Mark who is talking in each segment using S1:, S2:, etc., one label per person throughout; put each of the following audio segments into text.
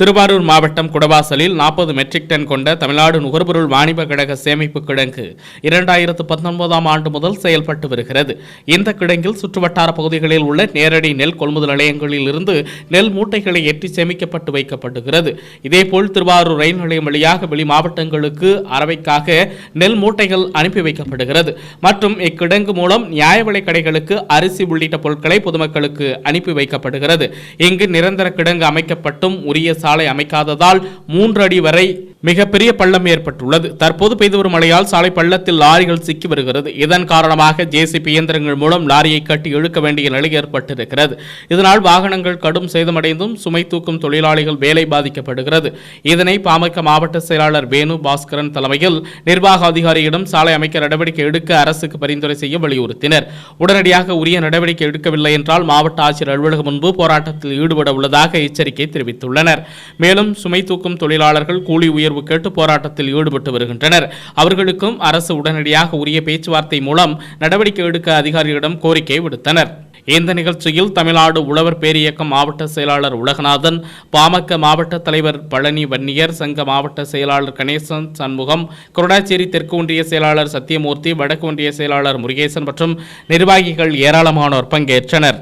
S1: திருவாரூர் மாவட்டம் குடவாசலில் நாற்பது matric ton கொண்ட தமிழ்நாடு நுகர்பொருள் வாணிப கழக சேமிப்பு கிடங்கு இரண்டாயிரத்து பத்தொன்பதாம் ஆண்டு முதல் செயல்பட்டு வருகிறது. இந்த கிடங்கில் சுற்றுவட்டார பகுதிகளில் உள்ள நேரடி நெல் கொள்முதல் நிலையங்களில் இருந்து நெல் மூட்டைகளை ஏற்றி சேமிக்கப்பட்டு வைக்கப்படுகிறது. இதேபோல் திருவாரூர் ரயில் நிலையம் வழியாக வெளி மாவட்டங்களுக்கு அரவைக்காக நெல் மூட்டைகள் அனுப்பி வைக்கப்படுகிறது. மற்றும் இக்கிடங்கு மூலம் நியாய விலை கடைகளுக்கு அரிசி உள்ளிட்ட பொருட்களை பொதுமக்களுக்கு அனுப்பி வைக்கப்படுகிறது. இங்கு நிரந்தர கிடங்கு அமைக்கப்பட்டும் உரிய சாலை அமைக்காததால் மூன்று அடி வரை மிகப்பெரிய பள்ளம் ஏற்பட்டுள்ளது. தற்போது பெய்து வரும் மழையால் சாலை பள்ளத்தில் லாரிகள் சிக்கி வருகிறது. இதன் காரணமாக ஜேசிபி இயந்திரங்கள் மூலம் லாரியை கட்டி இழுக்க வேண்டிய நிலை ஏற்பட்டிருக்கிறது. இதனால் வாகனங்கள் கடும் சேதமடைந்தும் சுமை தூக்கும் தொழிலாளிகள் வேலை பாதிக்கப்படுகிறது. இதனை பாமக மாவட்ட செயலாளர் வேணு பாஸ்கரன் தலைமையில் நிர்வாக அதிகாரியிடம் சாலை அமைக்க நடவடிக்கை எடுக்க அரசுக்கு பரிந்துரை செய்ய வலியுறுத்தினர். உடனடியாக உரிய நடவடிக்கை எடுக்கவில்லை என்றால் மாவட்ட ஆட்சியர் அலுவலகம் முன்பு போராட்டத்தில் ஈடுபட உள்ளதாக எச்சரிக்கை தெரிவித்துள்ளனர். மேலும் சுமை தூக்கும் தொழிலாளர்கள் கூலி உயர்வு கேட்டு போராட்டத்தில் ஈடுபட்டு வருகின்றனர். அவர்களுக்கும் அரசு உடனடியாக உரிய பேச்சுவார்த்தை மூலம் நடவடிக்கை எடுக்க அதிகாரிகளிடம் கோரிக்கை விடுத்தனர். இந்த நிகழ்ச்சியில் தமிழ்நாடு உழவர் பேரியக்கம் மாவட்ட செயலாளர் உலகநாதன் பாமக மாவட்ட தலைவர் பழனி வன்னியர் சங்க மாவட்ட செயலாளர் கணேசன் சண்முகம் குருடாச்சேரி தெற்கு ஒன்றிய செயலாளர் சத்தியமூர்த்தி வடக்கு ஒன்றிய செயலாளர் முருகேசன் மற்றும் நிர்வாகிகள் ஏராளமானோர் பங்கேற்றனர்.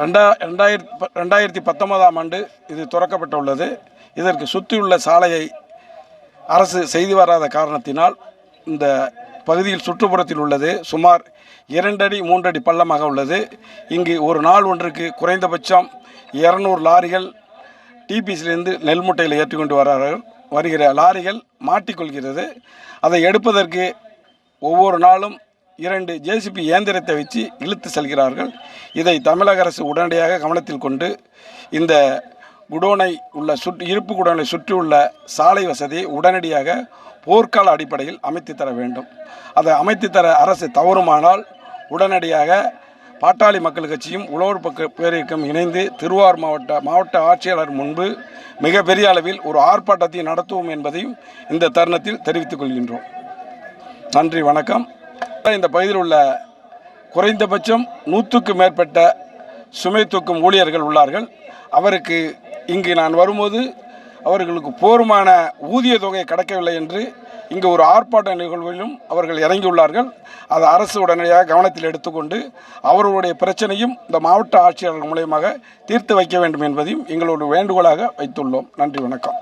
S2: ரெண்டா ரெண்டாயிரத்தி ரெண்டாயிரத்தி பத்தொன்பதாம் ஆண்டு இது துறக்கப்பட்டுள்ளது. இதற்கு சுற்றியுள்ள சாலையை அரசு செய்து வராத காரணத்தினால் இந்த பகுதியில் சுற்றுப்புறத்தில் உள்ளது. சுமார் இரண்டடி மூன்றடி பள்ளமாக உள்ளது. இங்கு ஒரு நாள் ஒன்றுக்கு குறைந்தபட்சம் இரநூறு லாரிகள் டிபிசிலிருந்து நெல் முட்டையில் ஏற்றிக்கொண்டு வரார்கள். வருகிற லாரிகள் மாட்டிக்கொள்கிறது. அதை எடுப்பதற்கு ஒவ்வொரு நாளும் இரண்டு ஜேசிபி இயந்திரத்தை வச்சு இழுத்து செல்கிறார்கள். இதை தமிழக அரசு உடனடியாக கவனத்தில் கொண்டு இந்த குடோனை உள்ள சுற்று இருப்பு குடோனை சுற்றியுள்ள சாலை வசதியை உடனடியாக போர்க்கால அடிப்படையில் அமைத்து தர வேண்டும். அதை அமைத்து தர அரசு தவறுமானால் உடனடியாக பாட்டாளி மக்கள் கட்சியும் உழவர் பக்க பேரியக்கம் இணைந்து திருவாரூர் மாவட்ட மாவட்ட ஆட்சியாளர் முன்பு மிகப்பெரிய அளவில் ஒரு ஆர்ப்பாட்டத்தை நடத்துவோம் என்பதையும் இந்த தருணத்தில் தெரிவித்துக் கொள்கின்றோம். நன்றி வணக்கம். இந்த பகுதியில் உள்ள குறைந்தபட்சம் நூற்றுக்கு மேற்பட்ட சுமை தூக்கும் ஊழியர்கள் உள்ளார்கள். அவருக்கு இங்கு நான் வரும்போது அவர்களுக்கு போருமான ஊதிய தொகை கிடைக்கவில்லை என்று இங்கு ஒரு ஆர்ப்பாட்ட நிகழ்விலும் அவர்கள் இறங்கியுள்ளார்கள். அதை அரசு உடனடியாக கவனத்தில் எடுத்துக்கொண்டு அவர்களுடைய பிரச்சனையும் இந்த மாவட்ட ஆட்சியாளர்கள் மூலயமாக தீர்த்து வைக்க வேண்டும் என்பதையும் எங்களோட வேண்டுகோளாக வைத்துள்ளோம். நன்றி வணக்கம்.